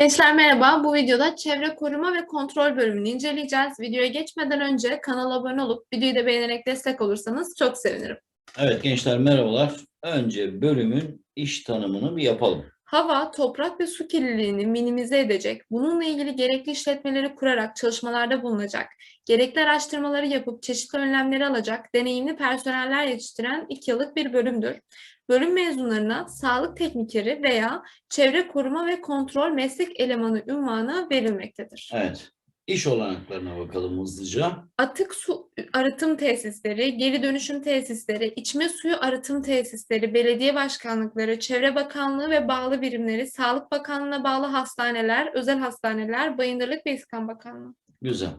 Gençler merhaba. Bu videoda çevre koruma ve kontrol bölümünü inceleyeceğiz. Videoya geçmeden önce kanala abone olup videoyu da beğenerek destek olursanız çok sevinirim. Evet gençler merhabalar. Önce bölümün iş tanımını bir yapalım. Hava, toprak ve su kirliliğini minimize edecek, bununla ilgili gerekli işletmeleri kurarak çalışmalarda bulunacak, gerekli araştırmaları yapıp çeşitli önlemleri alacak, deneyimli personeller yetiştiren iki yıllık bir bölümdür. Bölüm mezunlarına sağlık teknikeri veya çevre koruma ve kontrol meslek elemanı ünvanı verilmektedir. Evet. İş olanaklarına bakalım hızlıca. Atık su arıtım tesisleri, geri dönüşüm tesisleri, içme suyu arıtım tesisleri, belediye başkanlıkları, Çevre Bakanlığı ve bağlı birimleri, Sağlık Bakanlığı'na bağlı hastaneler, özel hastaneler, Bayındırlık ve İskan Bakanlığı. Güzel.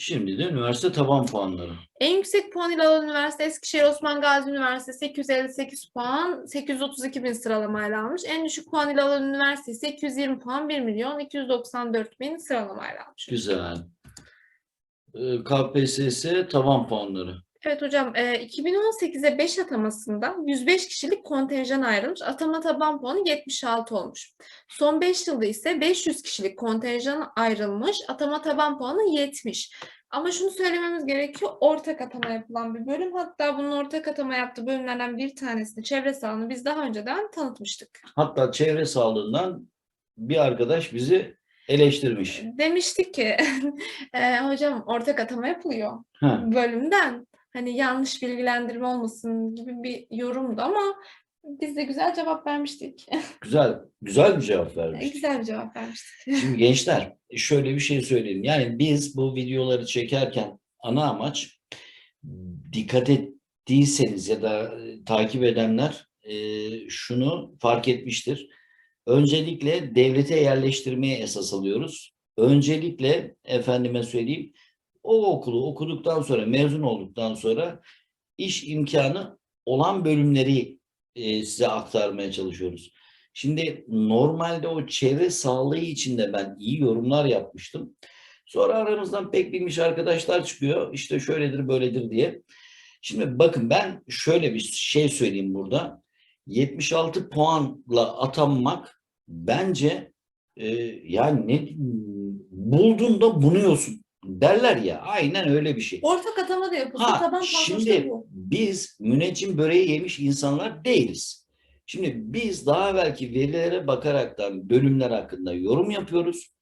Şimdi de üniversite taban puanları. En yüksek puan ile alan üniversite Eskişehir Osman Gazi Üniversitesi 858 puan, 832 bin sıralamayla almış. En düşük puan ile alan üniversite ise 220 puan, 1 milyon 294 bin sıralamayla almış. Güzel. Ee, KPSS taban puanları. Evet hocam, e, 2018'e 5 atamasında 105 kişilik kontenjan ayrılmış. Atama taban puanı 76 olmuş. Son 5 yılda ise 500 kişilik kontenjan ayrılmış. Atama taban puanı 70. Ama şunu söylememiz gerekiyor. Ortak atama yapılan bir bölüm. Hatta bunun ortak atama yaptığı bölümlerden bir tanesini çevre sağlığını biz daha önceden tanıtmıştık. Hatta çevre sağlığından bir arkadaş bizi eleştirmiş. Demiştik ki e, hocam ortak atama yapılıyor. Ha, bölümden hani yanlış bilgilendirme olmasın gibi bir yorumdu ama biz de güzel cevap vermiştik. güzel, güzel bir cevap vermiş. güzel bir cevap vermiştik. Şimdi gençler şöyle bir şey söyleyeyim. Yani biz bu videoları çekerken ana amaç dikkat ettiyseniz ya da e, takip edenler e, şunu fark etmiştir. Öncelikle devlete yerleştirmeye esas alıyoruz. Öncelikle efendime söyleyeyim o okulu okuduktan sonra mezun olduktan sonra iş imkanı olan bölümleri e, size aktarmaya çalışıyoruz. Şimdi normalde o çevre sağlığı için de ben iyi yorumlar yapmıştım. Sonra aramızdan pek bilmiş arkadaşlar çıkıyor. İşte şöyledir böyledir diye. Şimdi bakın ben şöyle bir şey söyleyeyim burada. 76 puanla atanmak bence e, yani ne buldun da bunuyorsun derler ya. Aynen öyle bir şey. Ortak atama da yapılsa Ha, taban şimdi bu. biz müneccim böreği yemiş insanlar değiliz. Şimdi biz daha belki verilere bakaraktan bölümler hakkında yorum yapıyoruz.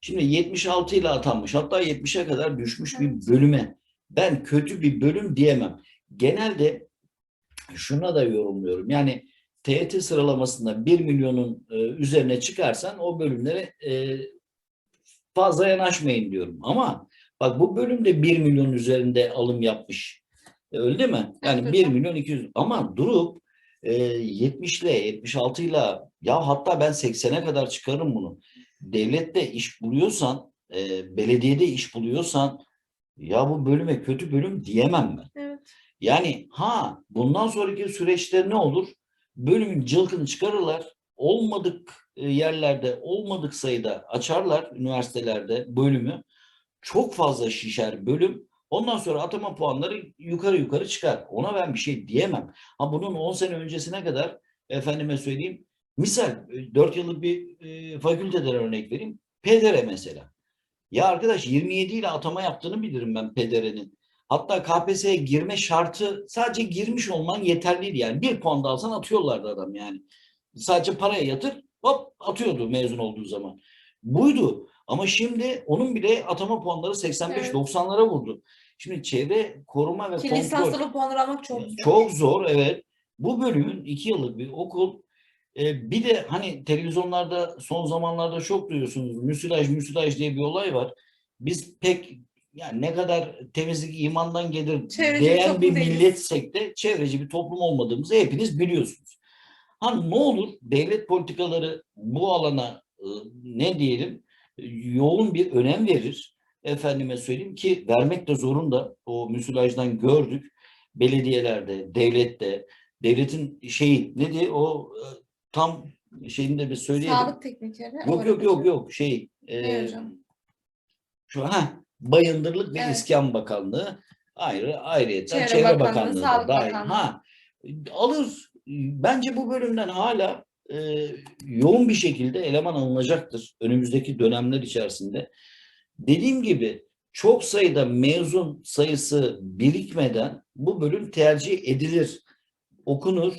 Şimdi 76 ile atanmış hatta 70'e kadar düşmüş Evet. bir bölüme ben kötü bir bölüm diyemem. Genelde şuna da yorumluyorum. Yani TET sıralamasında 1 milyonun e, üzerine çıkarsan o bölümlere e, fazla yanaşmayın diyorum. Ama bak bu bölümde 1 milyon üzerinde alım yapmış. E, Öyle değil mi? Yani Evet 1 hocam. milyon 200 ama durup e, 70 ile 76 ile ya hatta ben 80'e kadar çıkarım bunu. Devlette iş buluyorsan, e, belediyede iş buluyorsan ya bu bölüme kötü bölüm diyemem ben. Evet. Yani ha bundan sonraki süreçte ne olur? Bölümün cılkını çıkarırlar. Olmadık e, yerlerde, olmadık sayıda açarlar üniversitelerde bölümü. Çok fazla şişer bölüm. Ondan sonra atama puanları yukarı yukarı çıkar. Ona ben bir şey diyemem. Ha bunun 10 sene öncesine kadar efendime söyleyeyim. Misal 4 yıllık bir e, fakülteden örnek vereyim. PDR mesela. Ya arkadaş 27 ile atama yaptığını bilirim ben PDR'nin. Hatta KPSS'ye girme şartı sadece girmiş olman yeterliydi yani. Bir puan da alsan atıyorlardı adam yani. Sadece paraya yatır hop atıyordu mezun olduğu zaman. Buydu. Ama şimdi onun bile atama puanları 85-90'lara vurdu. Şimdi çevre koruma ve Ki kontrol lisanslı puanları almak çok zor. çok zor evet. Bu bölümün iki yıllık bir okul. Ee, bir de hani televizyonlarda son zamanlarda çok duyuyorsunuz. Müsilaj müsilaj diye bir olay var. Biz pek yani ne kadar temizlik imandan gelir Çevreci bir diyen bir milletsek de çevreci bir toplum olmadığımızı hepiniz biliyorsunuz. Ha ne olur devlet politikaları bu alana e, ne diyelim yoğun bir önem verir. Efendime söyleyeyim ki vermek de zorunda. O müsilajdan gördük belediyelerde, devlette, devletin şeyi ne diye o e, tam şeyini de bir söyleyelim. Sağlık teknikeri. Yok yok yok yok şey e, hocam? şu ha Bayındırlık ve Evet. İskan Bakanlığı ayrı ayrıyeten Çevre Çevre, Bakanlığı, Bakanlığı da Sağlık dahil. Bakanlığı. Ha alır bence bu bölümden hala e, yoğun bir şekilde eleman alınacaktır önümüzdeki dönemler içerisinde. Dediğim gibi çok sayıda mezun sayısı birikmeden bu bölüm tercih edilir, okunur.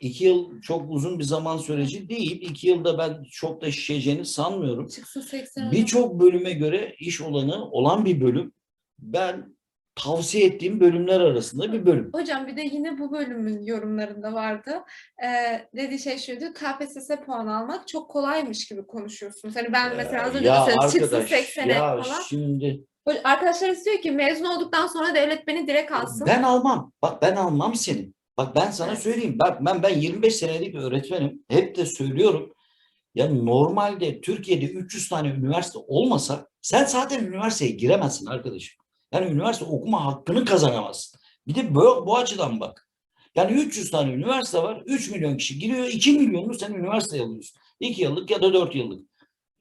İki yıl çok uzun bir zaman süreci değil. İki yılda ben çok da şişeceğini sanmıyorum. Çıksın 80 Birçok bölüme göre iş olanı olan bir bölüm. Ben tavsiye ettiğim bölümler arasında bir bölüm. Hocam bir de yine bu bölümün yorumlarında vardı. Ee, dediği şey şuydu. KPSS puan almak çok kolaymış gibi konuşuyorsunuz. Hani ben mesela az önce söyledim, çıksın arkadaş 80'e ya falan. şimdi Arkadaşlar istiyor ki mezun olduktan sonra devlet beni direkt alsın. ben almam. Bak ben almam seni. Bak ben sana söyleyeyim. Bak ben ben 25 senelik öğretmenim. Hep de söylüyorum. Ya normalde Türkiye'de 300 tane üniversite olmasa sen zaten üniversiteye giremezsin arkadaşım. Yani üniversite okuma hakkını kazanamazsın. Bir de bu, bu açıdan bak. Yani 300 tane üniversite var. 3 milyon kişi giriyor. 2 milyonunu sen üniversiteye alıyorsun. 2 yıllık ya da 4 yıllık.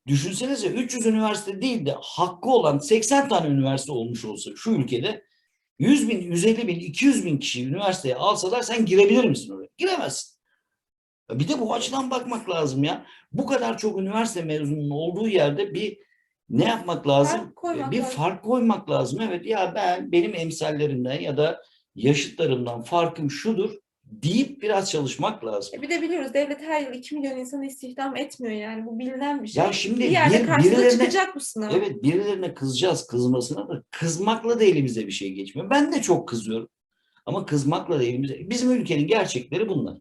Düşünsenize 300 üniversite değil de hakkı olan 80 tane üniversite olmuş olsa şu ülkede 100 bin, 150 bin, 200 bin kişi üniversiteye alsalar sen girebilir misin oraya? Giremezsin. Bir de bu açıdan bakmak lazım ya. Bu kadar çok üniversite mezununun olduğu yerde bir ne yapmak lazım? Fark koymak bir lazım. fark koymak lazım. Evet ya ben benim emsallerimden ya da yaşıtlarımdan farkım şudur deyip biraz çalışmak lazım. E Bir de biliyoruz devlet her yıl 2 milyon insanı istihdam etmiyor yani. Bu bilinen bir şey. Ya şimdi bir yerde bir- birilerine- çıkacak bu sınav. Evet birilerine kızacağız kızmasına da kızmakla da elimize bir şey geçmiyor. Ben de çok kızıyorum. Ama kızmakla da elimize... Bizim ülkenin gerçekleri bunlar.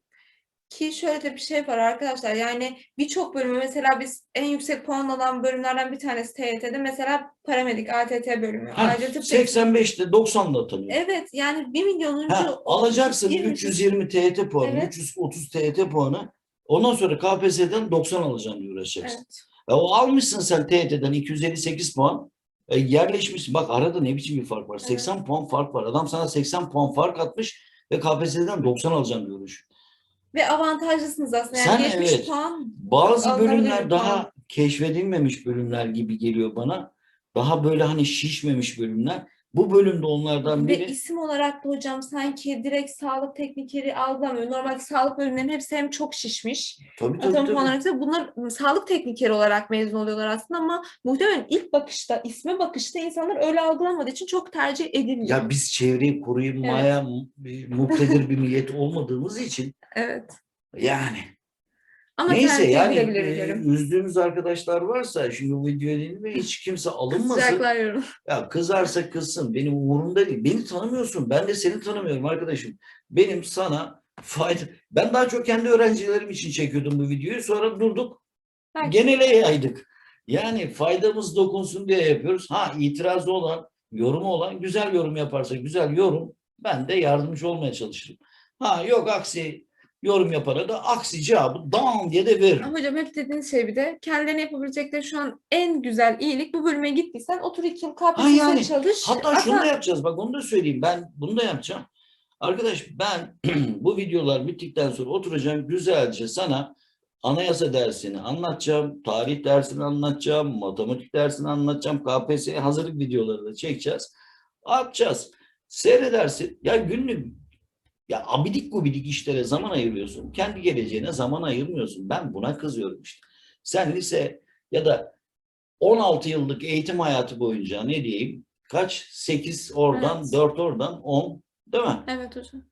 Ki şöyle de bir şey var arkadaşlar yani birçok bölümü mesela biz en yüksek puan alan bölümlerden bir tanesi TYT'de mesela paramedik ATT bölümü. Ha, Ayrıca tıp teknik- 85'te 90'da atanıyor. Evet yani 1 milyonuncu Ha, alacaksın 20 320 TYT puanı, Evet. 330 TYT puanı. Ondan sonra KPSS'den 90 alacaksın diye uğraşacaksın. Evet. E, o almışsın sen TYT'den 258 puan. E, yerleşmişsin. Bak arada ne biçim bir fark var. Evet. 80 puan fark var. Adam sana 80 puan fark atmış ve KPSS'den 90 alacaksın diye uğraşıyor. Ve avantajlısınız aslında. Yani Sen evet. puan Bazı bölümler daha puan. keşfedilmemiş bölümler gibi geliyor bana. Daha böyle hani şişmemiş bölümler. Bu bölümde onlardan ve biri. isim olarak da hocam sanki direkt sağlık teknikeri algılamıyor. Normalde sağlık bölümlerinin hepsi hem çok şişmiş. Tabii tabii tabii. olarak ise bunlar m, sağlık teknikeri olarak mezun oluyorlar aslında ama muhtemelen ilk bakışta, isme bakışta insanlar öyle algılamadığı için çok tercih edilmiyor. Ya biz çevreyi korumaya mu- muktedir bir millet olmadığımız için Evet. yani Ama neyse yani e, üzdüğümüz arkadaşlar varsa şimdi bu videoyu dinle hiç kimse alınmasın. Ya kızarsa kızsın benim umurumda değil. Beni tanımıyorsun. Ben de seni tanımıyorum arkadaşım. Benim sana fayda... Ben daha çok kendi öğrencilerim için çekiyordum bu videoyu. Sonra durduk. Belki. Genele yaydık. Yani faydamız dokunsun diye yapıyoruz. Ha itirazı olan, yorumu olan güzel yorum yaparsa güzel yorum ben de yardımcı olmaya çalışırım. Ha yok aksi yorum yapana da aksi cevabı down diye de veririm. Ama hocam hep dediğiniz şey bir de kendilerine yapabilecekleri şu an en güzel iyilik bu bölüme gittiysen otur iki yıl KPSS'ye yani, çalış. Hatta şunu da yapacağız. Bak onu da söyleyeyim. Ben bunu da yapacağım. Arkadaş ben bu videolar bittikten sonra oturacağım güzelce sana anayasa dersini anlatacağım, tarih dersini anlatacağım, matematik dersini anlatacağım, KPSS hazırlık videoları da çekeceğiz. Atacağız. Seyredersin. Ya günlük ya abidik gubidik işlere zaman ayırıyorsun. Kendi geleceğine zaman ayırmıyorsun. Ben buna kızıyorum işte. Sen lise ya da 16 yıllık eğitim hayatı boyunca ne diyeyim? Kaç? 8 oradan, Evet. 4 oradan, 10 değil mi? Evet hocam.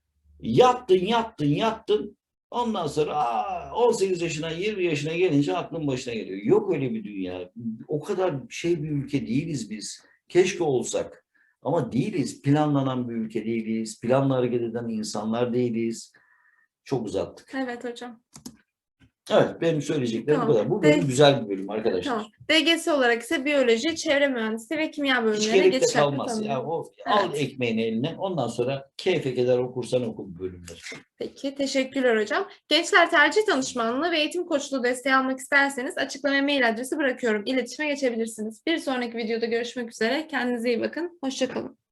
Yattın, yattın, yattın. Ondan sonra aa, 18 yaşına, 20 yaşına gelince aklın başına geliyor. Yok öyle bir dünya. O kadar şey bir ülke değiliz biz. Keşke olsak. Ama değiliz. Planlanan bir ülke değiliz. Planla hareket eden insanlar değiliz. Çok uzattık. Evet hocam. Evet, benim söyleyeceklerim bu Tamam. kadar. Bu bölüm güzel bir bölüm arkadaşlar. Tamam. DGS olarak ise biyoloji, çevre mühendisliği ve kimya bölümlerine geçiş kalmaz. Ya tanınıyor. o al Evet. ekmeğini eline. Ondan sonra keyfe kadar okursan oku bu bölümleri. Peki, teşekkürler hocam. Gençler tercih danışmanlığı ve eğitim koçluğu desteği almak isterseniz açıklamaya mail adresi bırakıyorum. İletişime geçebilirsiniz. Bir sonraki videoda görüşmek üzere. Kendinize iyi bakın. Hoşçakalın.